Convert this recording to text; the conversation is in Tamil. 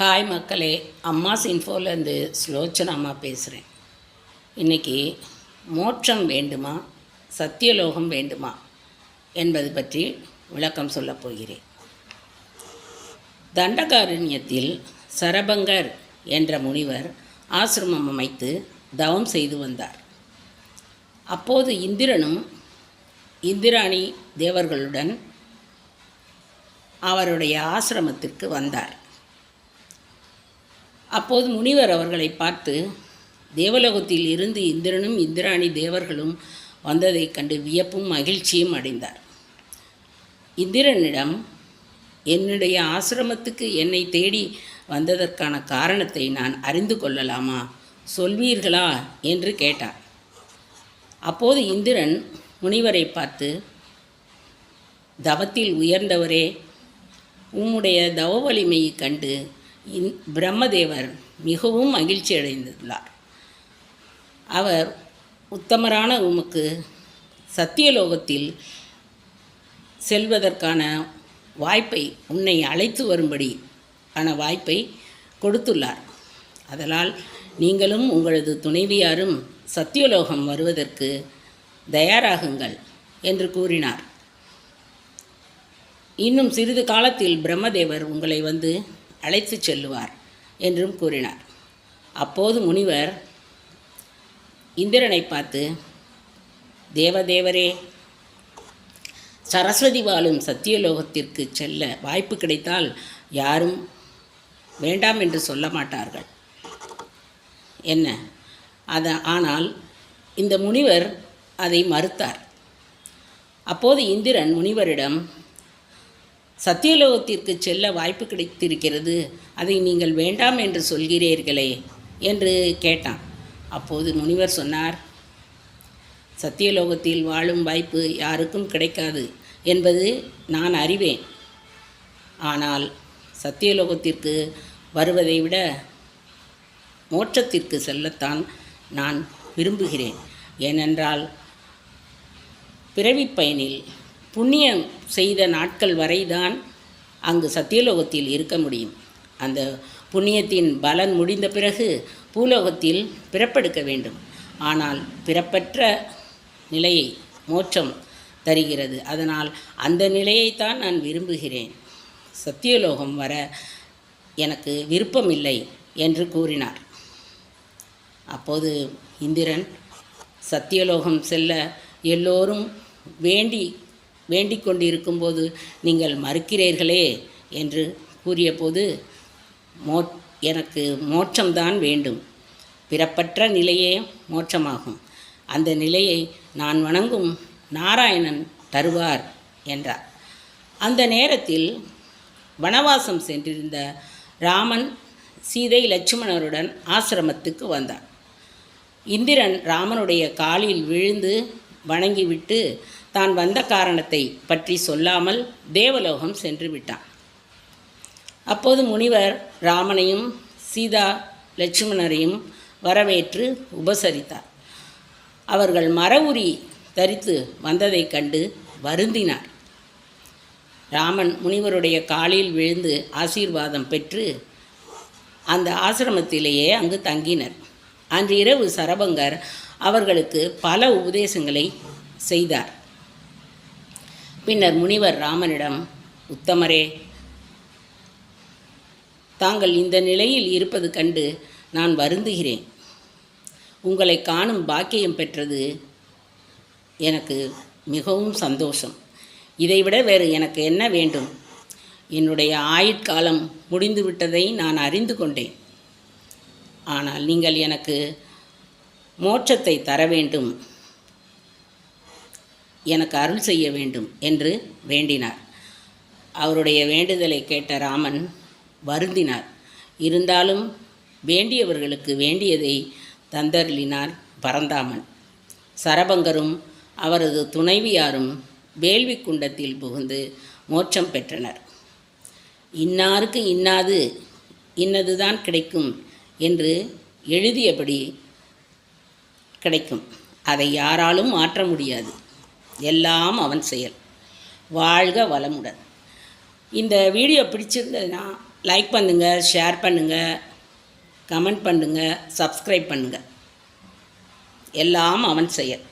ஹாய் மக்களே அம்மாஸ் இன்ஃபோலேருந்து ஸ்லோச்சனா அம்மா பேசுகிறேன் இன்றைக்கி மோட்சம் வேண்டுமா சத்தியலோகம் வேண்டுமா என்பது பற்றி விளக்கம் சொல்லப் போகிறேன். தண்டகாரண்யத்தில் சரபங்கர் என்ற முனிவர் ஆசிரமம் அமைத்து தவம் செய்து வந்தார். அப்போது இந்திரனும் இந்திராணி தேவர்களுடன் அவருடைய ஆசிரமத்திற்கு வந்தார். அப்போது முனிவர் அவர்களை பார்த்து தேவலோகத்தில் இருந்து இந்திரனும் இந்திராணி தேவர்களும் வந்ததைக் கண்டு வியப்பும் மகிழ்ச்சியும் அடைந்தார். இந்திரனிடம் என்னுடைய ஆசிரமத்துக்கு என்னை தேடி வந்ததற்கான காரணத்தை நான் அறிந்து கொள்ளலாமா? சொல்வீர்களா? என்று கேட்டார். அப்போது இந்திரன் முனிவரை பார்த்து தவத்தில் உயர்ந்தவரே உம்முடைய தவ வலிமையைக் கண்டு இன் பிரம்மதேவர் மிகவும் மகிழ்ச்சி அடைந்துள்ளார். அவர் உத்தமரான உமக்கு சத்தியலோகத்தில் செல்வதற்கான வாய்ப்பை உன்னை அழைத்து வரும்படி ஆன வாய்ப்பை கொடுத்துள்ளார். அதனால் நீங்களும் உங்களது துணைவியாரும் சத்தியலோகம் வருவதற்கு தயாராகுங்கள் என்று கூறினார். இன்னும் சிறிது காலத்தில் பிரம்மதேவர் உங்களை வந்து அழைத்து செல்லுவார் என்றும் கூறினார். அப்போது முனிவர் இந்திரனை பார்த்து தேவதேவரே சரஸ்வதி வாழும் சத்தியலோகத்திற்கு செல்ல வாய்ப்பு கிடைத்தால் யாரும் வேண்டாம் என்று சொல்ல மாட்டார்கள். என்ன? அத ஆனால் இந்த முனிவர் அதை மறுத்தார். அப்போது இந்திரன் முனிவரிடம் சத்தியலோகத்திற்கு செல்ல வாய்ப்பு கிடைத்திருக்கிறது. அதை நீங்கள் வேண்டாம் என்று சொல்கிறீர்களே என்று கேட்டான். அப்போது முனிவர் சொன்னார் சத்தியலோகத்தில் வாழும் வாய்ப்பு யாருக்கும் கிடைக்காது என்பது நான் அறிவேன். ஆனால் சத்தியலோகத்திற்கு வருவதை விட மோட்சத்திற்கு செல்லத்தான் நான் விரும்புகிறேன். ஏனென்றால் பிறவிப் பயனில் புண்ணியம் செய்த நாட்கள் வரைதான் அங்கு சத்தியலோகத்தில் இருக்க முடியும். அந்த புண்ணியத்தின் பலன் முடிந்த பிறகு பூலோகத்தில் பிறப்பெடுக்க வேண்டும். ஆனால் பிறப்பற்ற நிலையை மோட்சம் தருகிறது. அதனால் அந்த நிலையைத்தான் நான் விரும்புகிறேன். சத்தியலோகம் வர எனக்கு விருப்பமில்லை என்று கூறினார். அப்போது இந்திரன் சத்தியலோகம் செல்ல எல்லோரும் வேண்டி வேண்டிக் கொண்டிருக்கும்போது நீங்கள் மறுக்கிறீர்களே என்று கூறியபோது மோ எனக்கு மோட்சம்தான் வேண்டும். பிறப்பற்ற நிலையே மோட்சமாகும். அந்த நிலையை நான் வணங்கும் நாராயணன் தருவார் என்றார். அந்த நேரத்தில் வனவாசம் சென்றிருந்த ராமன் சீதை லட்சுமணருடன் ஆசிரமத்துக்கு வந்தார். இந்திரன் ராமனுடைய காலில் விழுந்து வணங்கிவிட்டு தான் வந்த காரணத்தை பற்றி சொல்லாமல் தேவலோகம் சென்று விட்டான். அப்போது முனிவர் ராமனையும் சீதா லட்சுமணரையும் வரவேற்று உபசரித்தார். அவர்கள் மர உரி தரித்து வந்ததைக் கண்டு வருந்தினார். ராமன் முனிவருடைய காலில் விழுந்து ஆசீர்வாதம் பெற்று அந்த ஆசிரமத்திலேயே அங்கு தங்கினர். அன்று இரவு சரபங்கர் அவர்களுக்கு பல உபதேசங்களை செய்தார். பின்னர் முனிவர் ராமனிடம் உத்தமரே தாங்கள் இந்த நிலையில் இருப்பது கண்டு நான் வருந்துகிறேன். உங்களை காணும் பாக்கியம் பெற்றது எனக்கு மிகவும் சந்தோஷம். இதைவிட வேறு எனக்கு என்ன வேண்டும்? என்னுடைய ஆயுட்காலம் முடிந்துவிட்டதை நான் அறிந்து கொண்டேன். ஆனால் நீங்கள் எனக்கு மோட்சத்தை தர வேண்டும். எனக்கு அருள் செய்ய வேண்டும் என்று வேண்டினார். அவருடைய வேண்டுதலை கேட்ட ராமன் வருந்தினார். இருந்தாலும் வேண்டியவர்களுக்கு வேண்டியதை தந்தருளினார் பரந்தாமன். சரபங்கரும் அவரது துணைவியாரும் வேள்வி குண்டத்தில் புகுந்து மோட்சம் பெற்றனர். இன்னாருக்கு இன்னாது இன்னதுதான் கிடைக்கும் என்று எழுதியபடி கிடைக்கும். அதை யாராலும் மாற்ற முடியாது. எல்லாம் அவன் செயல். வாழ்க வளமுடன். இந்த வீடியோ பிடிச்சிருந்ததுன்னா லைக் பண்ணுங்கள் ஷேர் பண்ணுங்கள் கமெண்ட் பண்ணுங்கள் சப்ஸ்கிரைப் பண்ணுங்கள் எல்லாம் அவன் செயல்.